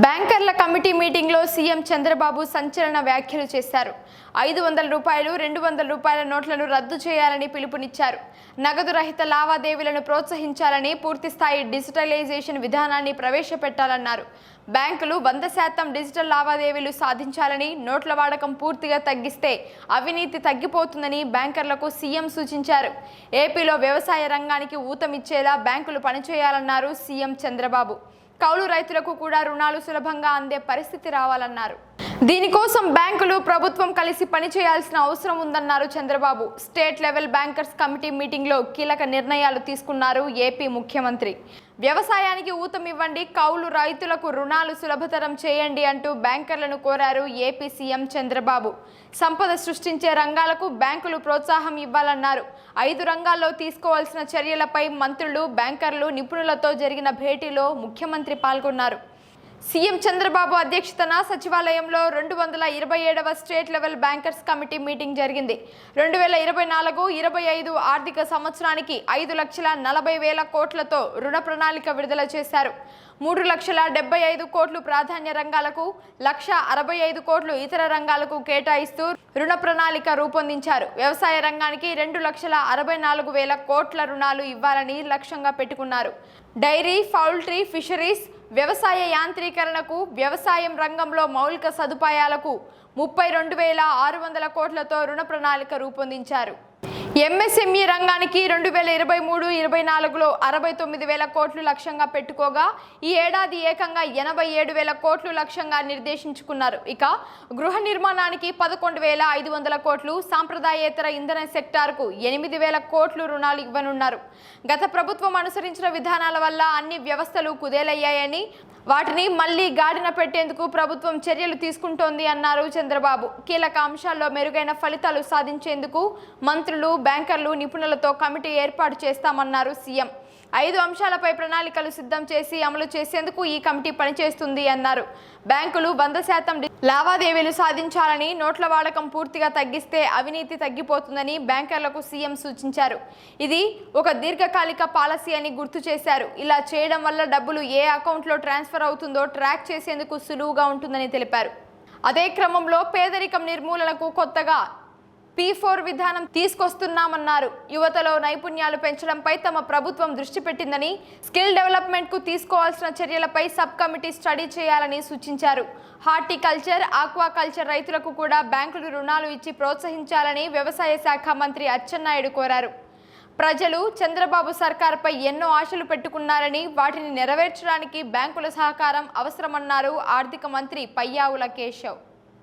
బ్యాంకర్ల కమిటీ మీటింగ్లో సీఎం చంద్రబాబు సంచలన వ్యాఖ్యలు చేశారు. ఐదు వందల రూపాయలు రెండు వందల రూపాయల నోట్లను రద్దు చేయాలని పిలుపునిచ్చారు. నగదు రహిత లావాదేవీలను ప్రోత్సహించాలని పూర్తిస్థాయి డిజిటలైజేషన్ విధానాన్ని ప్రవేశపెట్టాలన్నారు. బ్యాంకులు వంద శాతం డిజిటల్ లావాదేవీలు సాధించాలని నోట్ల వాడకం పూర్తిగా తగ్గిస్తే అవినీతి తగ్గిపోతుందని బ్యాంకర్లకు సీఎం సూచించారు. ఏపీలో వ్యవసాయ రంగానికి ఊతమిచ్చేలా బ్యాంకులు పనిచేయాలన్నారు సీఎం చంద్రబాబు. కౌలు రైతులకు కూడా రుణాలు సులభంగా అందే పరిస్థితి రావాలన్నారు. దీనికోసం బ్యాంకులు ప్రభుత్వం కలిసి పనిచేయాల్సిన అవసరం ఉందన్నారు Chandrababu. State level bankers committee మీటింగ్లో కీలక నిర్ణయాలు తీసుకున్నారు ఏపీ ముఖ్యమంత్రి. వ్యవసాయానికి ఊతమివ్వండి కౌలు రైతులకు రుణాలు సులభతరం చేయండి అంటూ బ్యాంకర్లను కోరారు ఏపీ సీఎం చంద్రబాబు. సంపద సృష్టించే రంగాలకు బ్యాంకులు ప్రోత్సాహం ఇవ్వాలన్నారు. ఐదు రంగాల్లో తీసుకోవాల్సిన చర్యలపై మంత్రులు బ్యాంకర్లు నిపుణులతో జరిగిన భేటీలో ముఖ్యమంత్రి పాల్గొన్నారు. సీఎం చంద్రబాబు అధ్యక్షతన సచివాలయంలో రెండు వందల ఇరవై ఏడవ state level bankers committee meeting జరిగింది. రెండు వేల ఇరవై నాలుగు ఇరవై ఐదు ఆర్థిక సంవత్సరానికి ఐదు లక్షల నలభై వేల కోట్లతో రుణ ప్రణాళిక విడుదల చేశారు. మూడు లక్షల డెబ్బై ఐదు కోట్లు ప్రాధాన్య రంగాలకు లక్ష అరవై ఐదు కోట్లు ఇతర రంగాలకు కేటాయిస్తూ రుణ ప్రణాళిక రూపొందించారు. వ్యవసాయ రంగానికి రెండు లక్షల అరవై నాలుగు వేల కోట్ల రుణాలు ఇవ్వాలని లక్ష్యంగా పెట్టుకున్నారు. డైరీ పౌల్ట్రీ ఫిషరీస్ వ్యవసాయ యాంత్రీకరణకు వ్యవసాయం రంగంలో మౌలిక సదుపాయాలకు ముప్పై రెండు వేల ఆరు వందల కోట్లతో రుణ ప్రణాళిక రూపొందించారు. ఎంఎస్ఎంఈ రంగానికి రెండు వేల ఇరవై మూడు ఇరవై నాలుగులో అరవై తొమ్మిది వేల కోట్లు లక్ష్యంగా పెట్టుకోగా ఈ ఏడాది ఏకంగా ఎనభై ఏడు వేల కోట్లు లక్ష్యంగా నిర్దేశించుకున్నారు. ఇక గృహ నిర్మాణానికి పదకొండు వేల ఐదు వందల కోట్లు సాంప్రదాయేతర ఇంధన సెక్టార్కు ఎనిమిది వేల కోట్లు రుణాలు ఇవ్వనున్నారు. గత ప్రభుత్వం అనుసరించిన విధానాల వల్ల అన్ని వ్యవస్థలు కుదేలయ్యాయని వాటిని మళ్ళీ గాడిన పెట్టేందుకు ప్రభుత్వం చర్యలు తీసుకుంటోంది అన్నారు చంద్రబాబు. కీలక అంశాల్లో మెరుగైన ఫలితాలు సాధించేందుకు మంత్రులు బ్యాంకర్లు నిపుణులతో కమిటీ ఏర్పాటు చేస్తామన్నారు సీఎం. ఐదు అంశాలపై ప్రణాళికలు సిద్ధం చేసి అమలు చేసేందుకు ఈ కమిటీ పనిచేస్తుంది అన్నారు. బ్యాంకులు వంద శాతం లావాదేవీలు సాధించాలని నోట్ల వాడకం పూర్తిగా తగ్గిస్తే అవినీతి తగ్గిపోతుందని బ్యాంకర్లకు సీఎం సూచించారు. ఇది ఒక దీర్ఘకాలిక పాలసీ అని గుర్తు చేశారు. ఇలా చేయడం వల్ల డబ్బులు ఏ అకౌంట్లో ట్రాన్స్ఫర్ అవుతుందో ట్రాక్ చేసేందుకు సులువుగా ఉంటుందని తెలిపారు. అదే క్రమంలో పేదరికం నిర్మూలనకు కొత్తగా పీ ఫోర్ విధానం తీసుకొస్తున్నామన్నారు. యువతలో నైపుణ్యాలు పెంచడంపై తమ ప్రభుత్వం దృష్టి పెట్టిందని స్కిల్ డెవలప్మెంట్కు తీసుకోవాల్సిన చర్యలపై సబ్ కమిటీ స్టడీ చేయాలని సూచించారు. హార్టికల్చర్ ఆక్వాకల్చర్ రైతులకు కూడా బ్యాంకులు రుణాలు ఇచ్చి ప్రోత్సహించాలని వ్యవసాయ శాఖ మంత్రి అచ్చెన్నాయుడు కోరారు. ప్రజలు చంద్రబాబు సర్కార్పై ఎన్నో ఆశలు పెట్టుకున్నారని వాటిని నెరవేర్చడానికి బ్యాంకుల సహకారం అవసరమన్నారు ఆర్థిక మంత్రి పయ్యావుల కేశవ్.